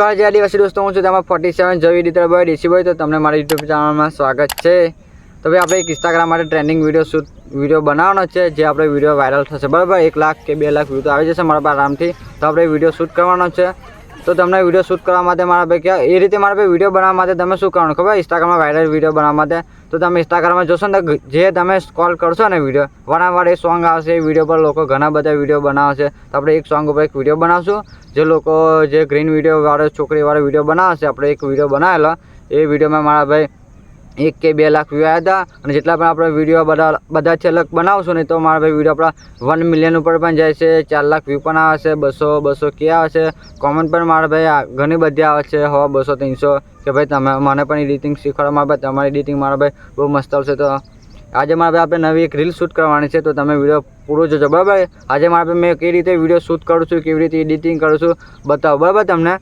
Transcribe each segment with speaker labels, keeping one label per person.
Speaker 1: જય આદિવાસી દોસ્તો, હું છું તેમાં ફોર્ટી સેવન જવી રીતે ડીસી બોય તો તમને મારા યુટ્યુબ ચેનલમાં સ્વાગત છે. તો ભાઈ, આપણે એક ઇન્સ્ટાગ્રામ માટે ટ્રેન્ડિંગ વીડિયો શૂટ વીડિયો બનાવવાનો છે, જે આપણે વીડિયો વાયરલ થશે. બરાબર, એક લાખ કે બે લાખ વ્યૂ તો આવી જશે મારા પર આરામથી. તો આપણે વીડિયો શૂટ કરવાનો છે. તો તમને વીડિયો શૂટ કરવા માટે મારા ભાઈ એ રીતે મારા ભાઈ વીડિયો બનાવવા માટે તમે શું કરવાનું ખબર? ઇન્સ્ટાગ્રામમાં વાયરલ વીડિયો બનાવવા માટે. તો તમે ઇન્સ્ટાગ્રામમાં જોશો ને જે તમે સ્કોલ કરશો ને વીડિયો વારંવાર એ સોંગ આવશે, એ વીડિયો પર લોકો ઘણા બધા વીડિયો બનાવશે. તો આપણે એક સોંગ ઉપર એક વીડિયો બનાવશું. જે લોકો જે ગ્રીન વીડિયો વાળો છોકરીવાળો વીડિયો બનાવશે, આપણે એક વીડિયો બનાવેલો. એ વિડીયોમાં મારા ભાઈ એક કે બે લાખ વ્યૂ આવ્યા હતા. અને જેટલા પણ આપણે વીડિયો બધા બધા છેલ્લક બનાવશું. ને તો મારા ભાઈ વીડિયો આપણા વન મિલિયન ઉપર પણ જાય છે. ચાર લાખ વ્યૂ પણ આવે છે. બસો બસો કે આવે છે. કોમેન્ટ પણ મારા ભાઈ ઘણી બધી આવે છે. હો, બસો, ત્રણસો. કે ભાઈ, તમે, મને પણ એડિટિંગ શીખવાડો મારા ભાઈ. તમારી એડિટિંગ મારા ભાઈ બહુ મસ્ત આવશે. તો આજે મારા ભાઈ આપણે નવી એક રીલ શૂટ કરવાની છે. તો તમે વીડિયો પૂરો જોજો. બરાબર? આજે મારા ભાઈ મેં કઈ રીતે વીડિયો શૂટ કરું છું, કેવી રીતે એડિટિંગ કરું છું, બતાવો. બરાબર તમને?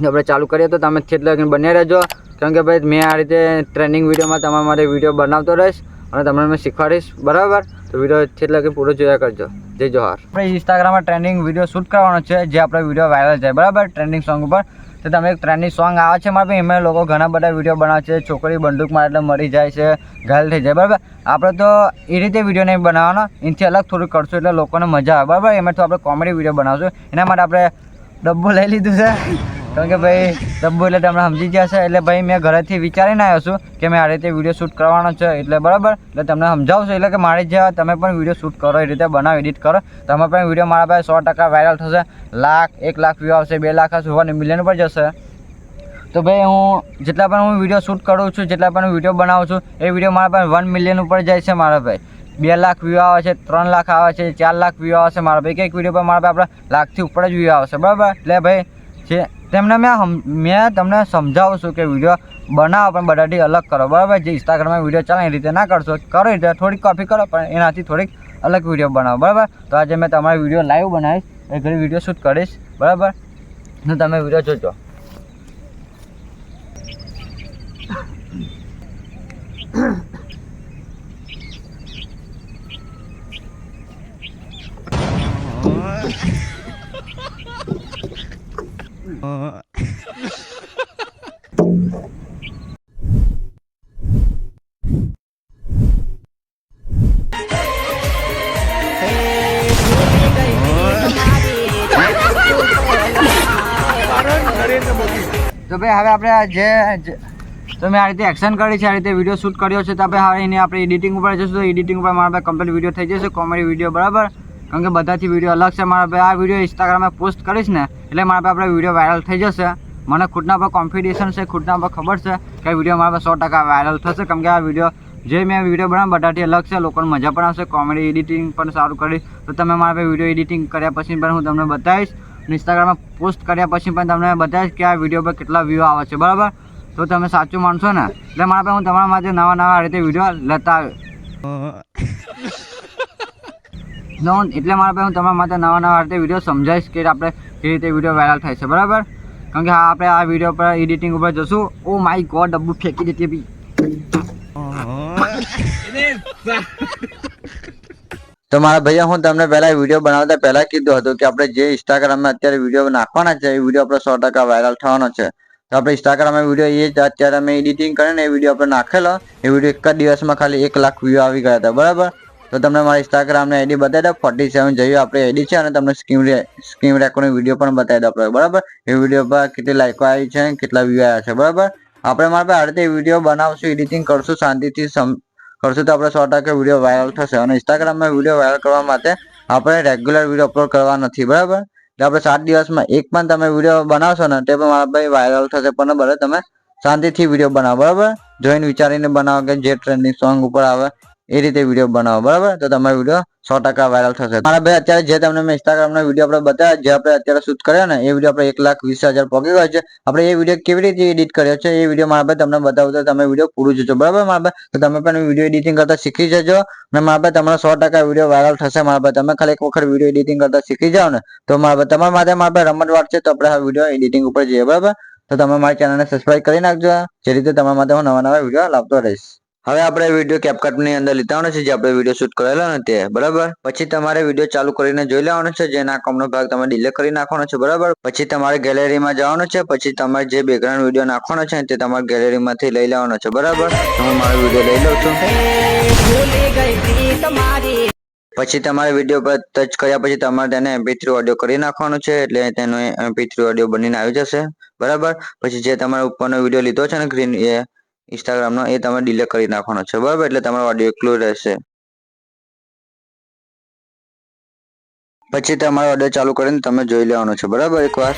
Speaker 1: આપણે ચાલુ કરીએ તો તમે છેલ્લે લગીને બને રહેજો. કારણ કે ભાઈ, મેં આ રીતે ટ્રેનિંગ વિડીયોમાં તમારા માટે વીડિયો બનાવતો રહીશ અને તમને મેં શીખવાડીશ. બરાબર? તો વીડિયો છેલ્લે લગીને પૂરો જોયા કરજો. જય જોહાર. આપણે ઇન્સ્ટાગ્રામમાં ટ્રેન્ડિંગ વીડિયો શૂટ કરવાનો છે, જે આપણે વીડિયો વાયરલ જાય. બરાબર? ટ્રેન્ડિંગ સોંગ ઉપર. તો તમે એક ટ્રેન્ડિંગ સોંગ આવે છે મારે એમાં લોકો ઘણા બધા વીડિયો બનાવે છે. છોકરી બંદૂકમાં એટલે મરી જાય છે, ઘાયલ થઈ જાય. બરાબર? આપણે તો એ રીતે વીડિયો નહીં બનાવવાનો. એનાથી અલગ થોડું કરશું એટલે લોકોને મજા આવે. બરાબર? એમાં તો આપણે કોમેડી વીડિયો બનાવશું. એના માટે આપણે ડબ્બો લઈ લીધું છે. કારણ કે ભાઈ, ડબ્બો એટલે તમને સમજી ગયા છે. એટલે ભાઈ, મેં ઘરેથી વિચારીને આવ્યો છું કે મેં આ રીતે વીડિયો શૂટ કરવાનો છે. એટલે બરાબર? એટલે તમને સમજાવશું. એટલે કે મારી જેવા તમે પણ વીડિયો શૂટ કરો, એ રીતે બનાવો એડિટ કરો. તમે પણ વીડિયો મારા પાસે સો ટકા વાયરલ થશે. લાખ, એક લાખ વ્યૂ આવશે, બે લાખ આવશે વન મિલિયન પર જશે. તો ભાઈ, હું જેટલા પણ હું વીડિયો શૂટ કરું છું, જેટલા પણ વીડિયો બનાવું છું, એ વીડિયો મારા પાસે વન મિલિયન ઉપર જાય છે મારા ભાઈ. બે લાખ વ્યૂ આવે છે, ત્રણ લાખ આવે છે, ચાર લાખ વ્યૂ આવે છે મારા ભાઈ. કંઈક વીડિયો પર મારા પાસે આપણે લાખથી ઉપર જ વ્યૂ આવશે. બરાબર? એટલે ભાઈ, જે તેમને મેં મેં તમને સમજાવું છું કે વીડિયો બનાવો, પણ બધાથી અલગ કરો. બરાબર? જે ઇન્સ્ટાગ્રામમાં વીડિયો ચાલે એ રીતે ના કરશો. કરો રીતે, થોડીક કોપી કરો, પણ એનાથી થોડીક અલગ વીડિયો બનાવો. બરાબર? તો આજે મેં તમારો વીડિયો લાઈવ બનાવીશ. એ ઘરે વીડિયો શૂટ કરીશ. બરાબર? તો તમે વીડિયો જોજો. તો ભાઈ, હવે આપણે જે તમે આ રીતે એક્શન કરી છે, આ રીતે વીડિયો શૂટ કર્યો છે, તો આપણે હવે એને આપણે એડિટિંગ ઉપર જશું તો એડિટિંગ ઉપર મારા પાસે કમ્પ્લીટ વીડિયો થઈ જશે કોમેડી વીડિયો બરાબર? કારણ કે બધાથી વીડિયો અલગ છે. મારા ભાઈ આ વીડિયો ઇન્સ્ટાગ્રામમાં પોસ્ટ કરીશ ને, એટલે મારા ભાઈ આપણે વીડિયો વાયરલ થઈ જશે. મને ખુદના પર કોન્ફિડન્સ છે, ખુદના પર ખબર છે કે વીડિયો મારા પર સો ટકા વાયરલ થશે. કેમ કે આ વીડિયો જે મેં વીડિયો બનાવ્યો બધાથી અલગ છે. લોકોને મજા પણ આવશે. કોમેડી એડિટિંગ પણ સારું કરીશ તો તમે મારા ભાઈ વીડિયો એડિટિંગ કર્યા પછી પણ હું તમને બતાવીશ. ઇન્સ્ટાગ્રામમાં પોસ્ટ કર્યા પછી પણ તમને બતાવીશ કે આ વીડિયો પર કેટલા વ્યૂ આવે છે. બરાબર? તો તમે સાચું માનશો ને? એટલે મારા પાસે હું તમારા માટે નવા નવા રીતે વીડિયો લેતા આવ્યો. નો, એટલે મારા પાસે હું તમારા માટે નવા નવા રીતે વીડિયો સમજાવીશ કે આપણે કેવી રીતે વીડિયો વાયરલ થાય છે, બરાબર? કારણ કે હા, આપણે આ વીડિયો પર એડિટિંગ ઉપર જશું. ઓ માય ગોડ ડબ્બુ ફેંકી દેતી બી તો મારા ભાઈ હું તમને પહેલા વીડિયો બનાવતા પહેલા કીધું હતું કે આપણે જે ઇન્સ્ટાગ્રામમાં અત્યારે વીડિયો નાખવાના છે, એ વીડિયો આપણે સો ટકા વાયરલ થવાનો છે. તો આપણે ઇન્સ્ટાગ્રામમાં વીડિયો એ જ અત્યારે અમે એડિટિંગ કરીને એ વીડિયો આપણે નાખેલો. એ વીડિયો એક જ દિવસમાં ખાલી એક લાખ વ્યૂ આવી ગયા હતા, બરાબર? તો તમને મારા ઇન્સ્ટાગ્રામને આઈડી બતાવી દો ફોર્ટી સેવન જઈએ આપણે આઈડી છે અને તમને સ્કીમ સ્કીમ રેકોર્ડિંગ વીડિયો પણ બતાવી દો આપણે. બરાબર? એ વીડિયો પર કેટલી લાઈકો આવી છે કેટલા વ્યૂ આવ્યા છે. બરાબર? આપણે મારા પાસે આ રીતે વીડિયો બનાવશું એડિટિંગ કરશું, શાંતિથી કરશું તો આપણે સો ટકા વીડિયો વાયરલ થશે. અને ઇન્સ્ટાગ્રામમાં વીડિયો વાયરલ કરવા માટે આપણે રેગ્યુલર વીડિયો અપલોડ કરવા નથી. બરાબર? એટલે આપણે સાત દિવસમાં એક પણ તમે વીડિયો બનાવશો ને તે પણ મારા ભાઈ વાયરલ થશે. પણ બરાબર તમે શાંતિથી વીડિયો બનાવો. બરાબર? જોઈને વિચારીને બનાવો કે જે ટ્રેન્ડિંગ સોંગ ઉપર આવે. એ રીતે વીડિયો બનાવો, બરાબર? તો તમારો વીડિયો સો ટકા વાયરલ થશે. મારા ભાઈ અત્યારે જે તમને મેં ઇન્સ્ટાગ્રામનો વીડિયો આપણે બતાવ્યા, જે આપણે અત્યારે શૂટ કર્યો ને, એ વીડિયો આપણે એક લાખ વીસ હજાર પહોંચી ગયો છે. આપણે એ વીડિયો કેવી રીતે એડિટ કર્યો છે, એ વીડિયો મારા ભાઈ તમને બતાવું તો તમે વીડિયો પૂરું જોજો, બરાબર મારા ભાઈ? તો તમે પણ વીડિયો એડિટિંગ કરતા શીખી જજો અને મારા ભાઈ તમારો સો ટકા વીડિયો વાયરલ થશે મારા ભાઈ. તમે ખાલી એક વખત વીડિયો એડિટિંગ કરતા શીખી જાઓ ને, તો મારા ભાઈ તમારા માટે મારા ભાઈ રમત વાત છે, તો આપણે આ વીડિયો એડિટિંગ ઉપર જઈએ, બરાબર? તો તમે મારી ચેનલને સબસ્ક્રાઈબ કરી નાખજો. જે રીતે તમારા માટે હું નવા નવા વીડિયો લાવતો રહીશ.
Speaker 2: હવે આપણે વીડિયો કેપકટની અંદર લીધાનો છે, જે આપણે વીડિયો શૂટ કરેલો ને તે. બરાબર? પછી તમારે વીડિયો ચાલુ કરીને જોઈ લેવાનો છે, જેના કમનો ભાગ તમે ડિલે કરી નાખવાનો છે, બરાબર? પછી તમારે ગેલેરીમાં જવાનું છે, પછી તમારે જે બેકગ્રાઉન્ડ વીડિયો નાખવાનો છે તે તમારે ગેલેરીમાંથી લઈ લેવાનો છે, બરાબર? હું મારો વીડિયો લઈ લઉં છું. પછી તમારે વીડિયો પર ટચ કર્યા પછી તમારે તેને એમપી થ્રી ઓડિયો કરી નાખવાનો છે, એટલે તેનો એમપી થ્રી ઓડિયો બનીને આવી જશે, બરાબર? પછી જે તમારે ઉપરનો વીડિયો લીધો છે ને ગ્રીન એ ઇન્સ્ટાગ્રામનો, એ તમે ડિલીટ કરી નાખવાનો છે. બરાબર? એટલે તમારો ઓડિયો એકલું રહેશે. પછી તમારો ઓર્ડર ચાલુ કરીને તમે જોઈ લેવાનો છે. બરાબર? એકવાર.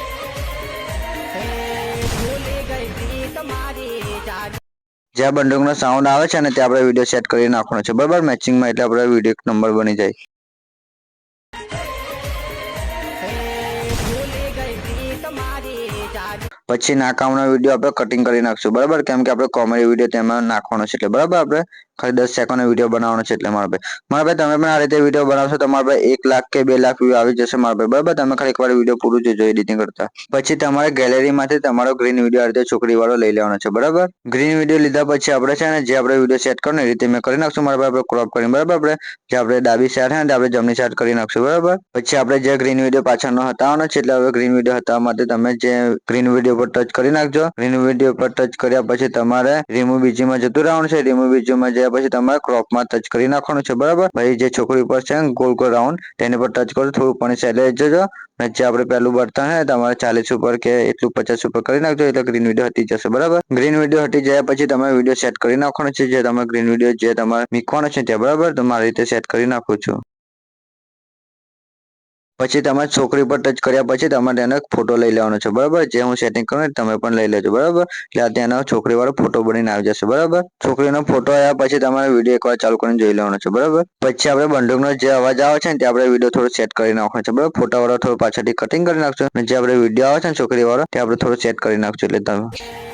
Speaker 2: જ્યાં બંદૂકનો સાઉન્ડ આવે છે ને, ત્યાં આપણે વીડિયો સેટ કરી નાખવાનો છે. બરાબર? મેચિંગમાં એટલે આપણે વીડિયો નંબર બની જાય. પછી નાકામનો વીડિયો આપણે કટિંગ કરી નાખશું. બરાબર? કેમ કે આપણે કોમેડી વીડિયો તેમાં નાખવાનો છે. એટલે બરાબર આપણે ખાલી દસ સેકન્ડનો વીડિયો બનાવવાનો છે એટલે મારા ભાઈ. મારા ભાઈ, તમે પણ આ રીતે વીડિયો બનાવશો તો મારા ભાઈ એક લાખ કે બે લાખ વ્યૂ આવી જશે મારા ભાઈ. બરાબર? તમે ખાલી એકવાર વીડિયો પૂરું જોજો એડિટિંગ કરતા. પછી તમારે ગેલેરીમાંથી તમારો ગ્રીન વીડિયો આ રીતે છોકરી વાળો લઈ લેવાનો છે. બરાબર? ગ્રીન વીડિયો લીધા પછી આપણે છે ને, જે આપણે વીડિયો સેટ કરવાનો એ રીતે મેં કરી નાખશું. મારા ભાઈ આપણે ક્રોપ કરીને. બરાબર આપણે? જે આપણે ડાબી સાઈડ ને આપણે જમણી સાઈડ કરી નાખશું. બરાબર? પછી આપણે જે ગ્રીન વીડિયો પાછળનો હટાવવાનો છે એટલે હવે ગ્રીન વીડિયો હટાવવા માટે તમે જે ગ્રીન વીડિયો પર ટચ કરી નાખજો. ગ્રીન વીડિયો પર ટચ કર્યા પછી તમારે રિમૂવ બીજીમાં જતું રહેવાનું છે. રિમૂવ બીજીમાં ગયા પછી તમારે ક્રોપમાં ટચ કરી નાખવાનું છે, બરાબર? પછી જે છોકરી ઉપર છે ગોલ ગોલ રાઉન્ડ તેની પર ટચ કરો, થોડું પણ લઈ જજો અને જે આપણે પહેલું બર્તન હે, તમારે ચાલીસ ઉપર કે એટલું પચાસ ઉપર કરી નાખજો, એટલે ગ્રીન વીડિયો હટી જશે, બરાબર? ગ્રીન વીડિયો હટી જાય પછી તમે વીડિયો સેટ કરી નાખવાનો છે, જે તમે ગ્રીન વીડિયો જે તમારે મૂકવાનો છે ત્યાં બરાબર? તો મારી રીતે સેટ કરી નાખું છું. પછી તમારે છોકરી પર ટચ કર્યા પછી તમારે તેનો એક ફોટો લઈ લેવાનો છે, બરાબર? જે હું સેટિંગ કરું તમે પણ લઈ લેજો, બરાબર? એટલે આ તેનો છોકરી વાળો ફોટો બનીને આવી જશે, બરાબર? છોકરીનો ફોટો આવ્યા પછી તમારે વીડિયો એકવાર ચાલુ કરીને જોઈ લેવાનો છે, બરાબર? પછી આપણે બંદૂકનો જે અવાજ આવે છે ને તે આપણે વીડિયો થોડો સેટ કરી નાખવાનો છે, બરાબર? ફોટા વાળો થોડો પાછળથી કટિંગ કરી નાખજો અને જે આપણે વીડિયો આવે છે ને છોકરી વાળો તે આપણે થોડો સેટ કરી નાખજો એટલે તમે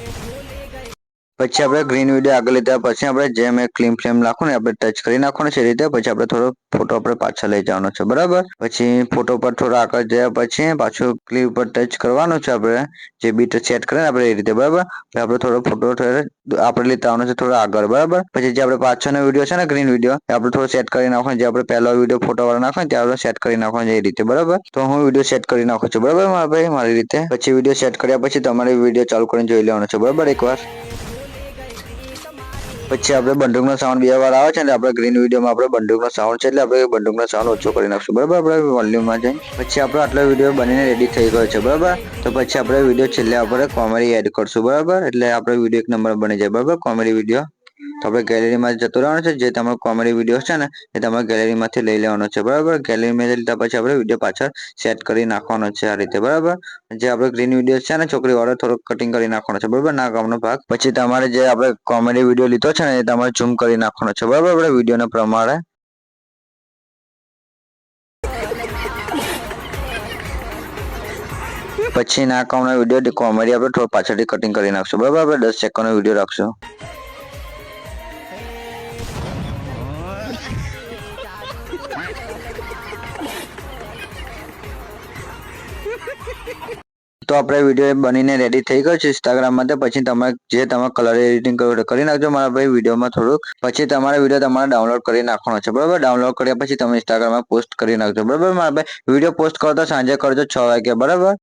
Speaker 2: પછી આપણે ગ્રીન વીડિયો આગળ લીધા, પછી આપણે જેમ એક ક્લીમ ફ્લેમ નાખું ને આપણે ટચ કરી નાખવાનું છે રીતે, પછી આપણે થોડો ફોટો આપણે પાછળ લઈ જવાનો છે, બરાબર? પછી ફોટો પર થોડો આગળ જયા પછી પાછું ક્લીમ પર ટચ કરવાનું છે આપણે, જે બીટ સેટ કરે આપણે એ રીતે, બરાબર? આપણે થોડો ફોટો આપણે લેતા આવવાનો છે થોડો આગળ, બરાબર? પછી જે આપણે પાછળનો વીડિયો છે ને ગ્રીન વીડિયો આપણે થોડો સેટ કરી નાખવાનો જે આપણે પહેલો વીડિયો ફોટો વાળો નાખો ત્યાં આપણે સેટ કરી નાખવાનો છે એ રીતે, બરાબર? તો હું વીડિયો સેટ કરી નાખું છું, બરાબર મારા ભાઈ, મારી રીતે? પછી વીડિયો સેટ કર્યા પછી તમારે વીડિયો ચાલુ કરીને જોઈ લેવાનો છે, બરાબર? એકવાર. પછી આપણે બંડુકનો સાઉન્ડ બે વાર આવે છે ને આપણે ગ્રીન વિડીયોમાં આપણે બંડુકનો સાઉન્ડ છે એટલે આપણે બંડુકનો સાઉન્ડ ઓછો કરી નાખશું. બરાબર? આપણે વોલ્યુમમાં જઈ પછી આપણો આટલો વીડિયો બનીને રેડી થઈ ગયો છે, બરાબર? તો પછી આપણે વીડિયો છેલ્લે આપણે કોમેડી એડ કરશું, બરાબર? એટલે આપણે વીડિયો એક નંબર બની જાય, બરાબર? કોમેડી વીડિયો તો આપણે ગેલેરીમાં જતો રહેવાનો છે, જે તમારો કોમેડી વીડિયો છે ને, એ તમારે ગેલેરીમાંથી લઈ લેવાનો છે, બરાબર? ગેલેરીમાં લીધા પછી આપણે વીડિયો પાછળ સેટ કરી નાખવાનો છે આ રીતે, બરાબર? જે આપણે ગ્રીન વીડિયો છે ને છોકરી વાળો થોડોક કટિંગ કરી નાખવાનો છે, બરાબર? ના કામનો ભાગ. પછી તમારે જે આપણે કોમેડી વીડિયો લીધો છે ને, એ તમારે ઝૂમ કરી નાખવાનો છે, બરાબર? આપણે વિડીયોના પ્રમાણે. પછી ના કામનો વીડિયો કોમેડી આપણે થોડો પાછળથી કટિંગ કરી નાખશું, બરાબર? આપણે દસ સેકન્ડનો વીડિયો રાખશું. તો આપણે વીડિયો બનીને રેડી થઈ ગયો છે ઇન્સ્ટાગ્રામ માટે. પછી તમારે જે તમારે કલર એડિટિંગ કરી નાખજો. મારા ભાઈ વિડીયોમાં થોડુંક. પછી તમારે વીડિયો તમારે ડાઉનલોડ કરી નાખવાનો છે. બરાબર? ડાઉનલોડ કર્યા પછી તમે ઇન્સ્ટાગ્રામમાં પોસ્ટ કરી નાખજો. બરાબર? મારા ભાઈ વીડિયો પોસ્ટ કરો તો સાંજે કરજો છ વાગે બરાબર?